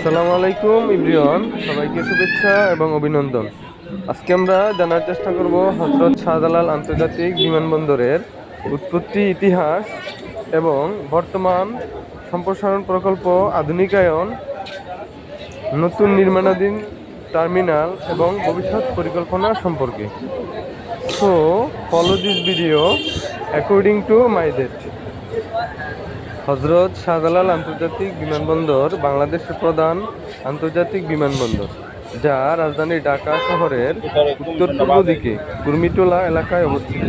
আসসালামু আলাইকুম, ইব্রিয়ন। সবাইকে শুভেচ্ছা এবং অভিনন্দন। আজকে আমরা জানার চেষ্টা করব হজরত শাহজালাল আন্তর্জাতিক বিমানবন্দরের উৎপত্তি ইতিহাস এবং বর্তমান সম্প্রসারণ প্রকল্প আধুনিকায়ন, নতুন নির্মাণাধীন টার্মিনাল এবং ভবিষ্যৎ পরিকল্পনা সম্পর্কে। So follow this video according to my date Hazrat Shahjalal আন্তর্জাতিক বিমানবন্দর বাংলাদেশের প্রধান আন্তর্জাতিক বিমানবন্দর, যা রাজধানী ঢাকা শহরের উত্তর পূর্ব দিকে কুর্মিটোলা এলাকায় অবস্থিত।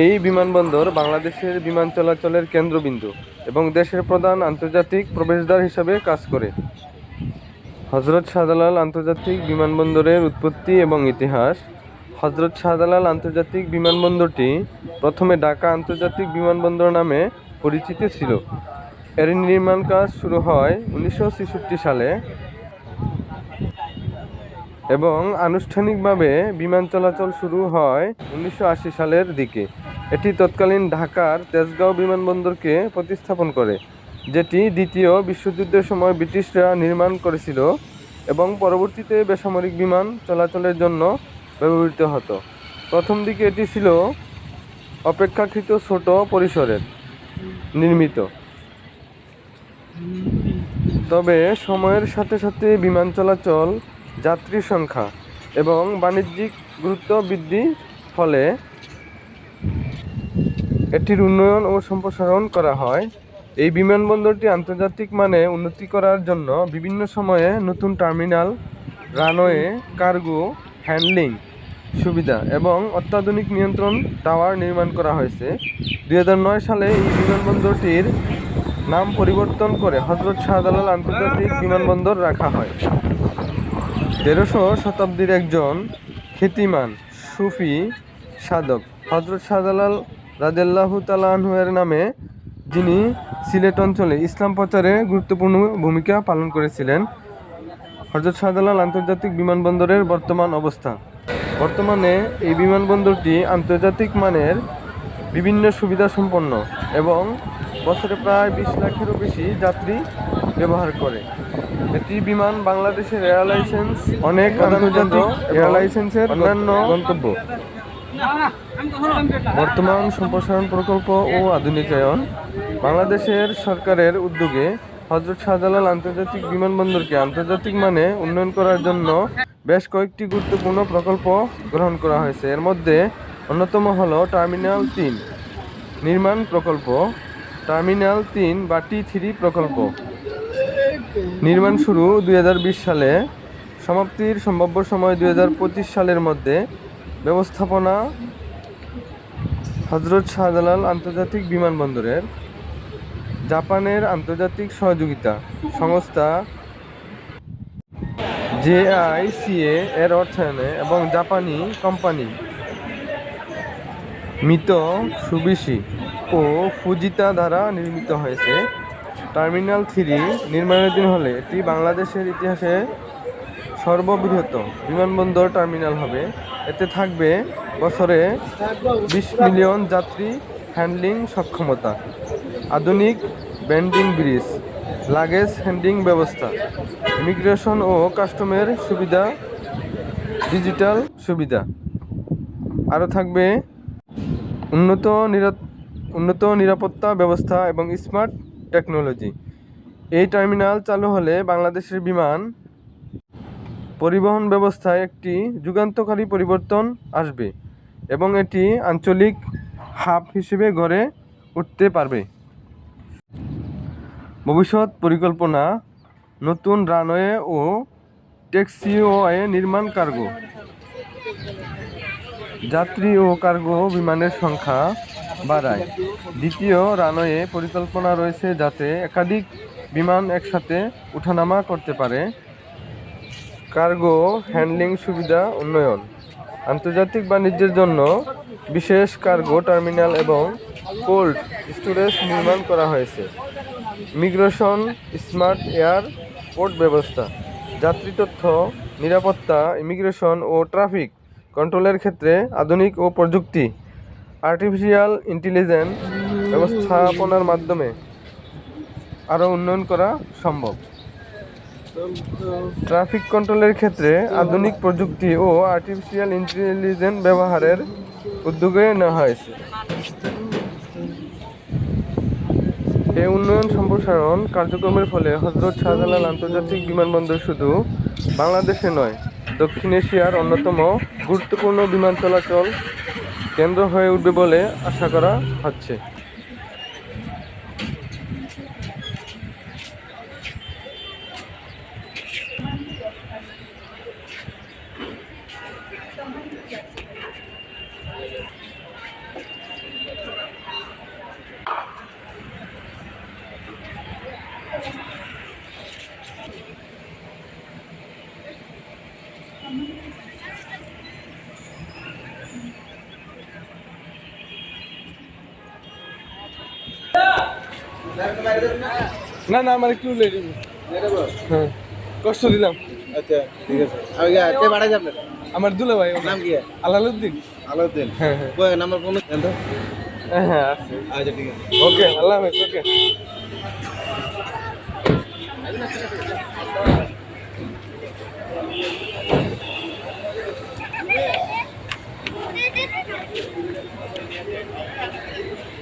এই বিমানবন্দর বাংলাদেশের বিমান চলাচলের কেন্দ্রবিন্দু এবং দেশের প্রধান আন্তর্জাতিক প্রবেশদ্বার হিসাবে কাজ করে। হজরত শাহজালাল আন্তর্জাতিক বিমানবন্দরের উৎপত্তি এবং ইতিহাস। হজরত শাহজালাল আন্তর্জাতিক বিমানবন্দরটি প্রথমে ঢাকা আন্তর্জাতিক বিমানবন্দর নামে পরিচিত ছিল। এর নির্মাণ কাজ শুরু হয় উনিশশো ছেষট্টি সালে এবং আনুষ্ঠানিকভাবে বিমান চলাচল শুরু হয় উনিশশো আশি সালের দিকে। এটি তৎকালীন ঢাকার তেজগাঁও বিমানবন্দরকে প্রতিস্থাপন করে, যেটি দ্বিতীয় বিশ্বযুদ্ধের সময় ব্রিটিশরা নির্মাণ করেছিল এবং পরবর্তীতে বেসামরিক বিমান চলাচলের জন্য ব্যবহৃত হতো। প্রথম দিকে এটি ছিল অপেক্ষাকৃত ছোট পরিসরের। নির্মিত। তবে সময়ের সাথে সাথে বিমান চলাচল, যাত্রী সংখ্যা এবং বাণিজ্যিক গুরুত্ব বৃদ্ধি ফলে এটির উন্নয়ন ও সম্প্রসারণ করা হয়। এই বিমানবন্দরটি আন্তর্জাতিক মানে উন্নতি করার জন্য বিভিন্ন সময়ে নতুন টার্মিনাল, রানওয়ে, কার্গো, হ্যান্ডলিং সুবিধা এবং অত্যাধুনিক নিয়ন্ত্রণ টাওয়ার নির্মাণ করা হয়েছে। দুই নয় সালে এই বিমানবন্দরটির নাম পরিবর্তন করে হজরত শাহজালাল আন্তর্জাতিক বিমানবন্দর রাখা হয়। তেরোশো শতাব্দীর একজন খ্যাতিমান সুফি সাধক হজরত শাহজালাল রাজেল্লাহু তালাহুয়ের নামে যিনি সিলেট অঞ্চলে ইসলাম প্রচারে গুরুত্বপূর্ণ ভূমিকা পালন করেছিলেন, হজরত শাহজালাল আন্তর্জাতিক বিমানবন্দরের বর্তমান অবস্থা। বর্তমানে এই বিমানবন্দরটি আন্তর্জাতিক মানের বিভিন্ন সুবিধা সম্পন্ন এবং বছরে প্রায় বিশ লাখেরও বেশি যাত্রী ব্যবহার করে। এটি বিমান বাংলাদেশের এয়ার লাইসেন্স অনেক আন্তর্জাতিক এয়ার লাইসেন্সের অন্যান্য গন্তব্য। বর্তমান সম্প্রসারণ প্রকল্প ও আধুনিকায়ন বাংলাদেশের সরকারের উদ্যোগে হজরত শাহজালাল আন্তর্জাতিক বিমানবন্দরকে আন্তর্জাতিক মানে উন্নয়ন করার জন্য বেশ কয়েকটি গুরুত্বপূর্ণ প্রকল্প গ্রহণ করা হয়েছে। এর মধ্যে অন্যতম হল টার্মিনাল তিন নির্মাণ প্রকল্প, টার্মিনাল তিন বা টি থ্রি প্রকল্প। নির্মাণ শুরু দু হাজার বিশ সালে। সমাপ্তির সম্ভাব্য সময় দু হাজার পঁচিশ সালের মধ্যে। ব্যবস্থাপনা হজরত শাহজালাল আন্তর্জাতিক বিমানবন্দরের। জাপানের আন্তর্জাতিক সহযোগিতা সংস্থা জেআইসিএ এর অর্থায়নে এবং জাপানি কোম্পানি মিত সুবিশি ও ফুজিতা দ্বারা নির্মিত হয়েছে। টার্মিনাল থ্রি নির্মাণাধীন হলে এটি বাংলাদেশের ইতিহাসে সর্ববৃহৎ বিমানবন্দর টার্মিনাল হবে। এতে থাকবে বছরে বিশ মিলিয়ন যাত্রী হ্যান্ডলিং সক্ষমতা, আধুনিক ব্যান্ডিং ব্রিজ লাগেজ হ্যান্ডিং ব্যবস্থা, ইমিগ্রেশন ও কাস্টমের সুবিধা, ডিজিটাল সুবিধা। আরও থাকবে উন্নত উন্নত নিরাপত্তা ব্যবস্থা এবং স্মার্ট টেকনোলজি। এই টার্মিনাল চালু হলে বাংলাদেশের বিমান পরিবহন ব্যবস্থায় একটি যুগান্তকারী পরিবর্তন আসবে এবং এটি আঞ্চলিক হাব হিসেবে গড়ে উঠতে পারবে। ভবিষ্যৎ পরিকল্পনা, নতুন রানওয়ে ও ট্যাক্সিওয়ে নির্মাণ কার্গো। যাত্রী ও কার্গো বিমানের সংখ্যা বাড়ায়। দ্বিতীয় রানওয়ে পরিকল্পনা রয়েছে যাতে একাধিক বিমান একসাথে উঠানামা করতে পারে। কার্গো হ্যান্ডলিং সুবিধা উন্নয়ন। আন্তর্জাতিক বাণিজ্যের জন্য বিশেষ কার্গো টার্মিনাল এবং কোল্ড স্টোরেজ নির্মাণ করা হয়েছে। ইমিগ্রেশন স্মার্ট এয়ার পোর্ট ব্যবস্থা, যাত্রী তথ্য, নিরাপত্তা ইমিগ্রেশন ও ট্রাফিক কন্ট্রোলের ক্ষেত্রে আধুনিক ও প্রযুক্তি আর্টিফিশিয়াল ইন্টেলিজেন্স ব্যবস্থাপনার মাধ্যমে আরও উন্নয়ন করা সম্ভব। ট্রাফিক কন্ট্রোলের ক্ষেত্রে আধুনিক প্রযুক্তি ও আর্টিফিশিয়াল ইন্টেলিজেন্স ব্যবহারের উদ্যোগে নেওয়া হয়েছে। উন্নয়ন সম্প্রসারণ কার্যক্রমের ফলে হজরত শাহজালাল আন্তর্জাতিক বিমানবন্দর শুধু বাংলাদেশে নয়, দক্ষিণ এশিয়ার অন্যতম গুরুত্বপূর্ণ বিমান চলাচল কেন্দ্র হয়ে উঠবে বলে আশা করা হচ্ছে। না না আমার একটু লেট হ্যাঁ কষ্ট দিলাম। আচ্ছা ঠিক আছে। আমি কে বাড়াই যাবেন আমার দুলা ভাই ওর নাম কি? আলালুদ্দিন আলাউদ্দিন হ্যাঁ হ্যাঁ। কই নাম্বার ফোন তো। হ্যাঁ হ্যাঁ আচ্ছা ঠিক আছে। ওকে আল্লাহ হাফেজ ওকে। Thank you.